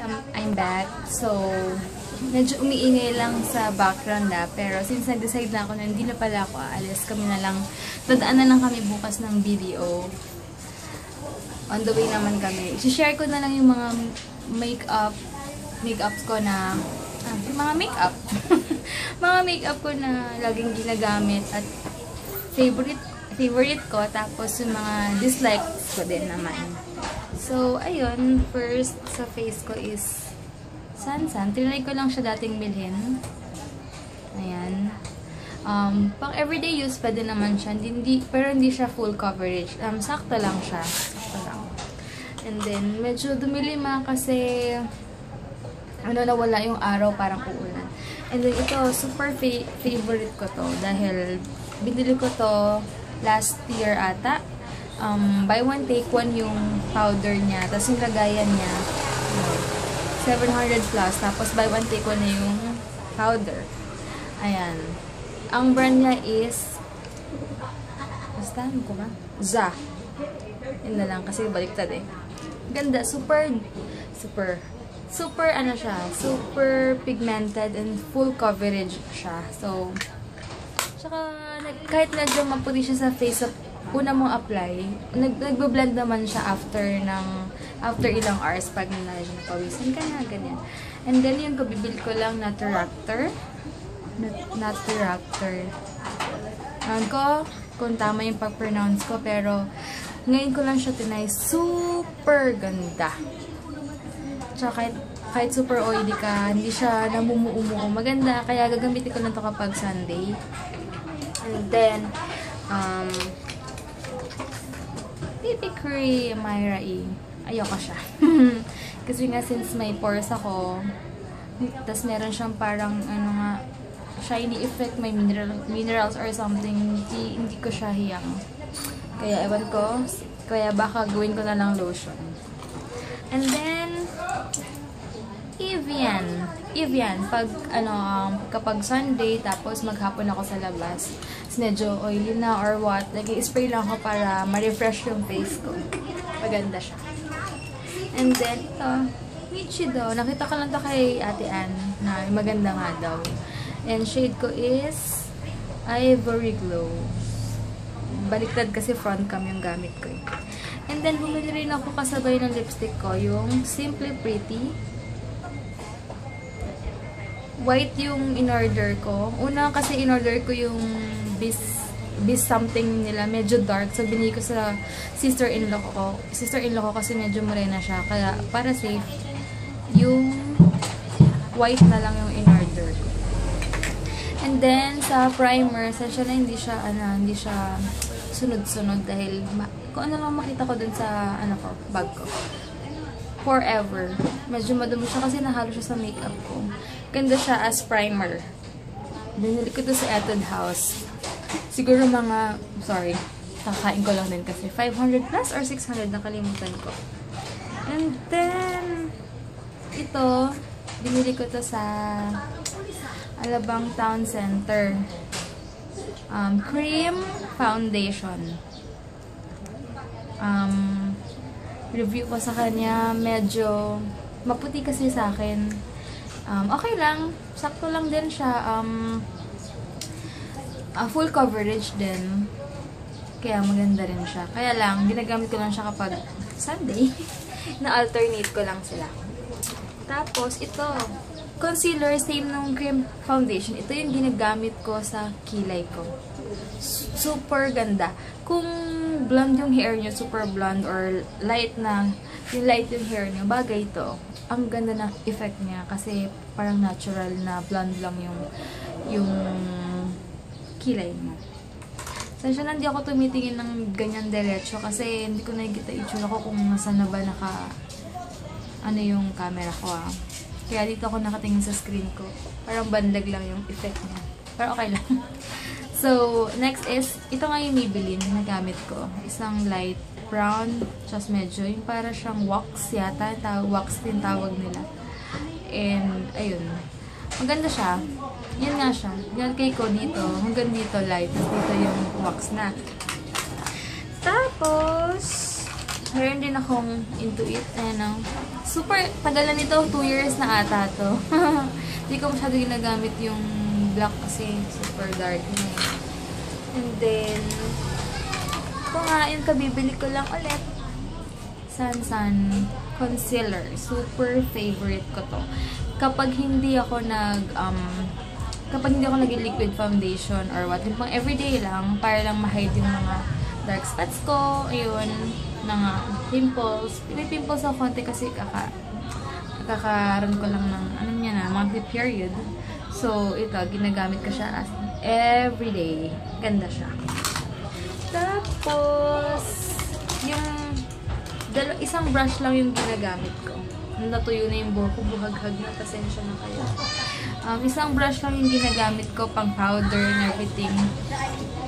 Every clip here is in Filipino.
Um, I'm back. So, medyo umiingay lang sa background na. Pero since nag-decide na ako na hindi na pala ako aalis, kami na lang, dadaan na lang kami bukas ng video. On the way naman kami. I-share ko na lang yung mga make-up, make-ups ko na, ah, mga make-up. mga make-up ko na laging ginagamit at favorite favorite ko. Tapos yung mga dislikes ko din naman. So, ayun. First sa face ko is Sansan. Trinay ko lang siya dating bilhin. Ayan. Um, pang everyday use pa din naman siya. Hindi, pero hindi siya full coverage. Um, sakto lang siya. Sakto lang. And then, medyo dumilima kasi ano nawala yung araw parang uulan. And then ito, super fa favorite ko to dahil binili ko to last year ata um, buy one take one yung powder niya. Tapos yung lagayan niya, uh, 700 plus. Tapos buy one take one na yung powder. Ayan. Ang brand niya is, basta ano ko ba? Za. Yun na lang kasi baliktad eh. Ganda. Super, super, super ano siya, super pigmented and full coverage siya. So, tsaka kahit medyo maputi siya sa face of una mong apply, nag nagbe-blend naman siya after ng after ilang hours pag napawisan ka na, ganyan. And then yung kabibil ko lang na Teractor. Na Teractor. Ewan ko kung tama yung pag-pronounce ko, pero ngayon ko lang siya tinay. Super ganda. Tsaka kahit, kahit super oily ka, hindi siya namumuumuo. Maganda, kaya gagamitin ko lang to kapag Sunday. And then, um, baby cream, Myra E. Ayoko siya. Kasi nga since may pores ako, tas meron siyang parang ano nga, shiny effect, may mineral, minerals or something, hindi, hindi ko siya hiyang. Kaya ewan ko, kaya baka gawin ko na lang lotion. And then, Evian. Evian. Pag, ano, um, kapag Sunday, tapos maghapon ako sa labas, medyo oily na or what, nag-spray lang ako para ma-refresh yung face ko. Maganda siya. And then, ito, Michi daw. Nakita ko lang to kay Ate Ann na maganda nga daw. And shade ko is Ivory Glow. Baliktad kasi front cam yung gamit ko. Eh. And then, bumili rin ako kasabay ng lipstick ko, yung Simply Pretty white yung in-order ko. Una kasi in-order ko yung bis, bis something nila, medyo dark. So, binili ko sa sister-in-law ko. Sister-in-law ko kasi medyo morena siya. Kaya, para safe, yung white na lang yung in-order. And then, sa primer, siya na hindi siya, ano, hindi siya sunod-sunod dahil kung ano lang makita ko dun sa, ano ko, bag ko. Forever. Medyo madumi siya kasi nahalo siya sa makeup ko. Ganda siya as primer. Binili ko to sa Etude House. Siguro mga, sorry, kakain ko lang din kasi 500 plus or 600, nakalimutan ko. And then, ito, binili ko to sa Alabang Town Center. Um, cream foundation. Um, review ko sa kanya, medyo maputi kasi sa akin Um, okay lang. Sakto lang din siya. Um, uh, full coverage din. Kaya maganda rin siya. Kaya lang, ginagamit ko lang siya kapag Sunday. Na-alternate ko lang sila. Tapos, ito. Concealer, same nung cream foundation. Ito yung ginagamit ko sa kilay ko. Super ganda. Kung blonde yung hair nyo, super blonde, or light na, yung light yung hair nyo, bagay ito ang ganda ng effect niya kasi parang natural na blonde lang yung yung kilay mo. Sensya na hindi ako tumitingin ng ganyan diretso kasi hindi ko nakikita itsura ko kung saan na ba naka ano yung camera ko ah. Kaya dito ako nakatingin sa screen ko. Parang bandag lang yung effect niya. Pero okay lang. so, next is, ito nga yung Maybelline na gamit ko. Isang light brown, just medyo, yung para siyang wax yata, wax din tawag nila. And, ayun. Maganda siya. Yan nga siya. Yan kay ko dito. Hanggang dito light. Dito yung wax na. Tapos, meron din akong into it. Ayan ang Super, tagal na nito. 2 years na ata to. Hindi ko masyado ginagamit yung black kasi super dark na eh. And then, ito nga, yung kabibili ko lang ulit. Sansan Concealer. Super favorite ko to. Kapag hindi ako nag, um, kapag hindi ako nag-liquid foundation or what, yung pang everyday lang, para lang ma-hide yung mga dark spots ko, ayun, mga pimples. May pimples ako konti kasi kaka, kakaroon ko lang ng, ano niya na, monthly period. So, ito, ginagamit ko siya as everyday. Ganda siya. Tapos, yung dalo, isang brush lang yung ginagamit ko. Natuyo na yung buhok ko, buhaghag na, pasensya na kayo. Um, isang brush lang yung ginagamit ko, pang powder and everything.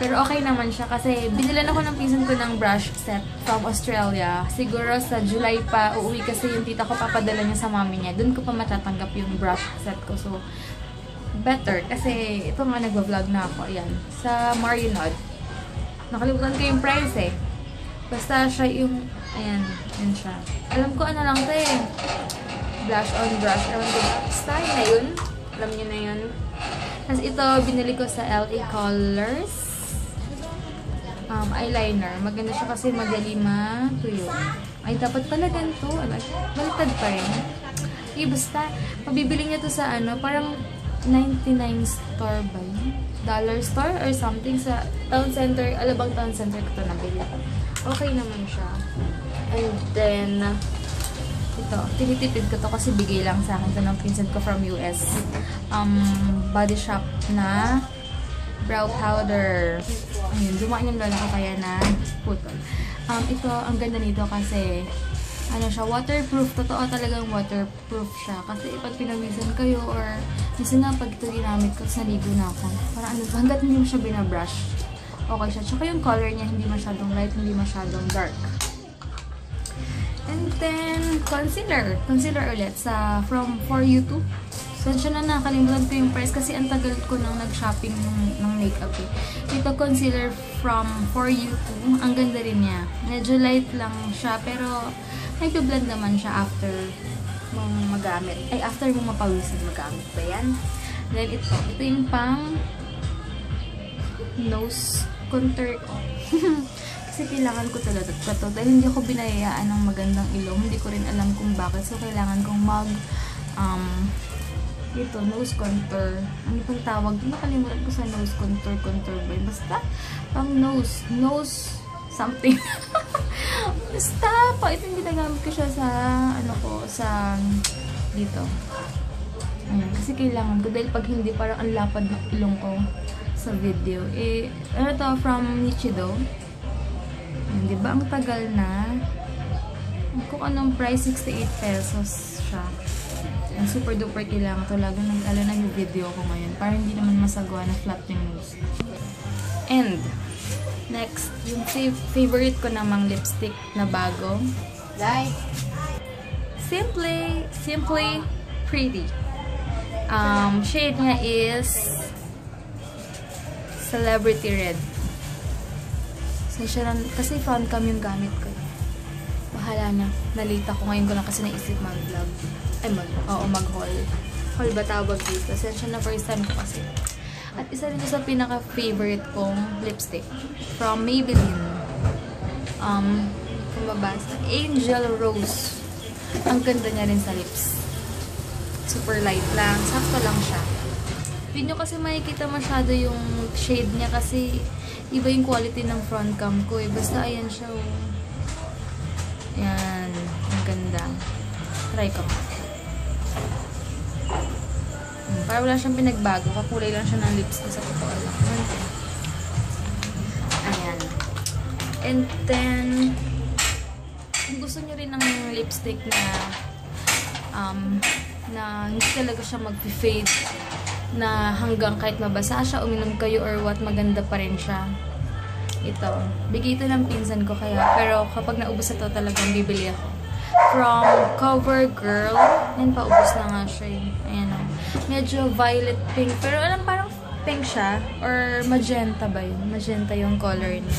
Pero okay naman siya kasi binilan ako ng pinsan ko ng brush set from Australia. Siguro sa July pa, uuwi kasi yung tita ko papadala niya sa mami niya. Doon ko pa matatanggap yung brush set ko. So, better. Kasi ito nga nagwa-vlog na ako. Ayan. Sa Marionod. Nakalimutan ko yung price eh. Basta siya yung, ayan, yun siya. Alam ko ano lang to eh. Blush on brush. Ewan ko? Style na yun. Alam niyo na yun. Tapos ito, binili ko sa LA Colors. Um, eyeliner. Maganda siya kasi madali matuyo. Ay, dapat pala ganito. Baliktad pa rin. Eh, basta, mabibili niya to sa ano, parang 99 store ba yun? Dollar store or something sa town center. Alabang town center ko to nabili. Okay naman siya. And then, ito, tinitipid ko to kasi bigay lang sa akin to ng pinsan ko from US. Um, body shop na brow powder. Ayun, dumaan yung lola ko kaya na putol. Um, ito, ang ganda nito kasi ano siya, waterproof. Totoo talagang waterproof siya. Kasi pag pinawisan kayo or minsan nga pag ito ginamit ko, naligo na ako. Para ano, hanggat hindi mo siya binabrush, okay siya. Tsaka yung color niya, hindi masyadong light, hindi masyadong dark. And then, concealer. Concealer ulit sa From For You To. Sensya na nakalimutan ko yung price kasi ang tagal ko nang nag-shopping ng, ng makeup eh. Ito concealer from For You To. Ang ganda rin niya. Medyo light lang siya pero nag-blend naman siya after mong magamit. Ay, after mong mapawisan magamit ba yan? Then ito. Ito yung pang nose contour ko. Kasi kailangan ko talaga ito. Dahil hindi ako binayayaan ng magandang ilong. Hindi ko rin alam kung bakit. So, kailangan kong mag um, ito, nose contour. Ano pang tawag? Nakalimutan ko sa nose contour, contour ba? Basta, pang nose. Nose something. Basta, pa, ito yung ginagamit ko siya sa, ano ko, sa, dito. Ayan, kasi kailangan ko. Dahil pag hindi, parang ang lapad ng ilong ko sa video. Eh, ano to, from Nichido. Ayan, di ba? Ang tagal na. Kung anong price, 68 pesos siya. Ang super duper kailangan to. Lalo nang lalo na yung video ko ngayon. Para hindi naman masagawa na flat yung nose. And, next, yung favorite ko namang lipstick na bago. Like, Simply, Simply Pretty. Um, shade niya is Celebrity Red. So, siya lang, kasi found cam yung gamit ko. Bahala na. Nalita ko ngayon ko lang kasi naisip mag-vlog. Ay, mag, oo, mag-haul. Haul ba tawag dito? Sensya na first time ko kasi. At isa rin sa pinaka-favorite kong lipstick from Maybelline. Um, kung mabasa, Angel Rose. Ang ganda niya rin sa lips. Super light lang. Sakto lang siya. Hindi nyo kasi makikita masyado yung shade niya kasi iba yung quality ng front cam ko eh. Basta ayan siya oh. Ayan. Ang ganda. Try ko. Hmm, Para wala siyang pinagbago. Kakulay lang siya ng lips ko sa totoo lang. Ayan. And then, kung gusto nyo rin ng lipstick na um, na hindi talaga siya mag-fade na hanggang kahit mabasa siya, uminom kayo or what, maganda pa rin siya. Ito. Bigay ito ng pinsan ko kaya, pero kapag naubos ito talagang bibili ako. From CoverGirl. Yan, paubos na nga siya eh. Ayan o. Medyo violet pink. Pero alam, parang pink siya. Or magenta ba yun? Magenta yung color niya.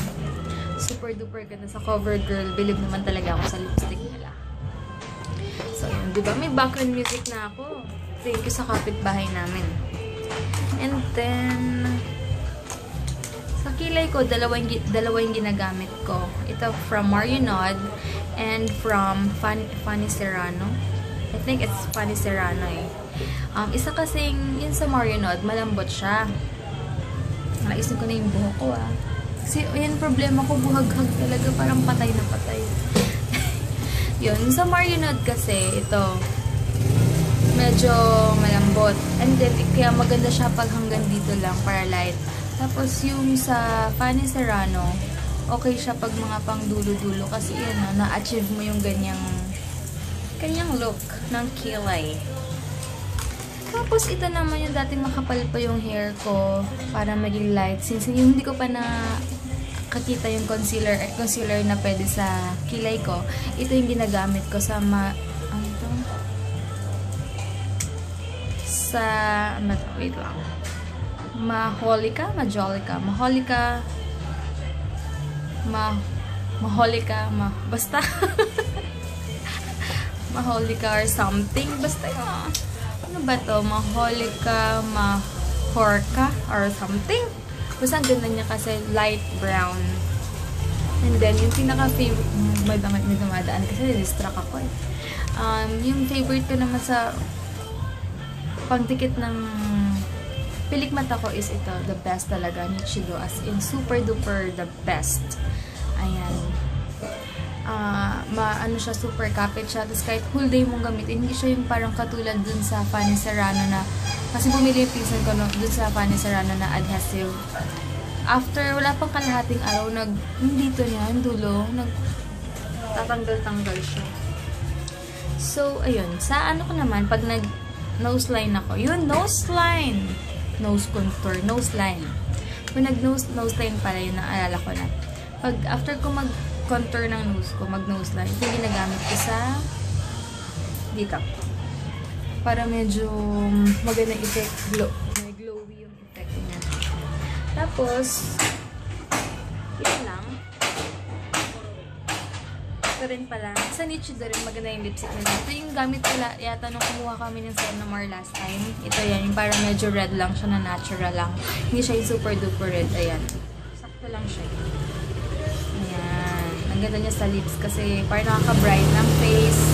Super duper ganda sa CoverGirl. Believe naman talaga ako sa lipstick nila. So, di ba? May background music na ako. Thank you sa kapitbahay namin. And then, sa kilay ko, dalawa yung, dalawa yung ginagamit ko. Ito from Marionod and from Fanny, Fanny Serrano. I think it's Fanny Serrano eh. Um, isa kasing, yun sa Marionod, malambot siya. Naisip ko na yung buhok ko ah. Kasi yun problema ko, buhaghag talaga. Parang patay na patay. yun, sa Marionod kasi, ito, medyo malambot. And then, kaya maganda siya pag hanggang dito lang, para light. Tapos, yung sa Fanny Serrano, okay siya pag mga pang dulo-dulo kasi yun, no, na-achieve mo yung ganyang kanyang look ng kilay. Tapos, ito naman yung dating makapal pa yung hair ko para maging light. Since yung hindi ko pa na kakita yung concealer at concealer na pwede sa kilay ko, ito yung ginagamit ko sa ma... Sa... Ano? Wait lang. Maholika? Majolika? Maholika? Ma... Maholika? Ma... Basta... Maholika or something. Basta yung ano ba to? Maholika, mahorka, or something. Basta ang ganda niya kasi light brown. And then, yung pinaka-favorite, may dumadaan kasi distract ako eh. Um, yung favorite ko naman sa pangtikit ng pilik mata ko is ito, the best talaga, Nichido. As in, super duper the best. Ayan uh, maano siya, super kapit siya. Tapos kahit whole day mong gamitin, hindi siya yung parang katulad dun sa Fanny Serrano na, kasi bumili yung pinsan ko no, dun sa Fanny Serrano na adhesive. After, wala pang kalahating araw, nag, dito niya, yung dulo, nag, tatanggal-tanggal siya. So, ayun. Sa ano ko naman, pag nag nose line ako, yun, nose line. Nose contour, nose line. Kung nag nose, line pala, yun, naalala ko na. Pag, after ko mag contour ng nose ko, mag-nose line. Ito ginagamit ko sa dito. Para medyo magandang effect, glow. May glowy yung effect niya. Tapos, ito lang. Ito rin pala. Sa Nichido rin, maganda yung lipstick nila. Ito yung gamit pala, yata nung kumuha kami ng Senamar last time. Ito yan, yung parang medyo red lang siya na natural lang. Hindi siya yung super duper red. Ayan. Sakto lang siya. Ang ganda niya sa lips kasi parang nakaka-bright ng face.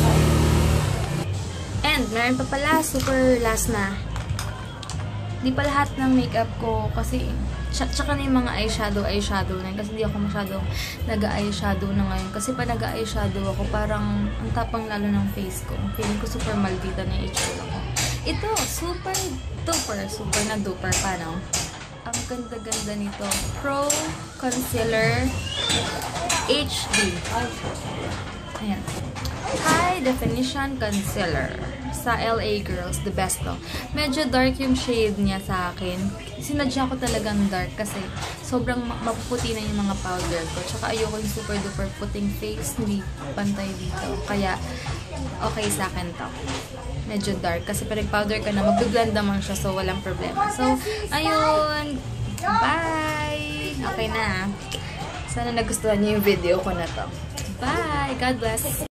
And, meron pa pala, super last na. Hindi pa lahat ng makeup ko kasi tsaka na yung mga eyeshadow, eyeshadow na Kasi hindi ako masyadong nag-eyeshadow na ngayon. Kasi pa nag-eyeshadow ako, parang ang tapang lalo ng face ko. Feeling ko super maldita na yung itsura ko. Ito, super duper, super na duper pa, no? Ang ganda-ganda nito. Pro Concealer HD. Ayan. High Definition Concealer. Sa LA Girls, the best to. Medyo dark yung shade niya sa akin. Sinadya ko talagang dark kasi sobrang mapuputi na yung mga powder ko. Tsaka ayoko yung super duper puting face. Hindi pantay dito. Kaya, okay sa akin to. Medyo dark. Kasi pag powder ka na, mag-blend naman siya. So, walang problema. So, ayun. Bye! Okay na. Sana nagustuhan niyo yung video ko na to. Bye! God bless!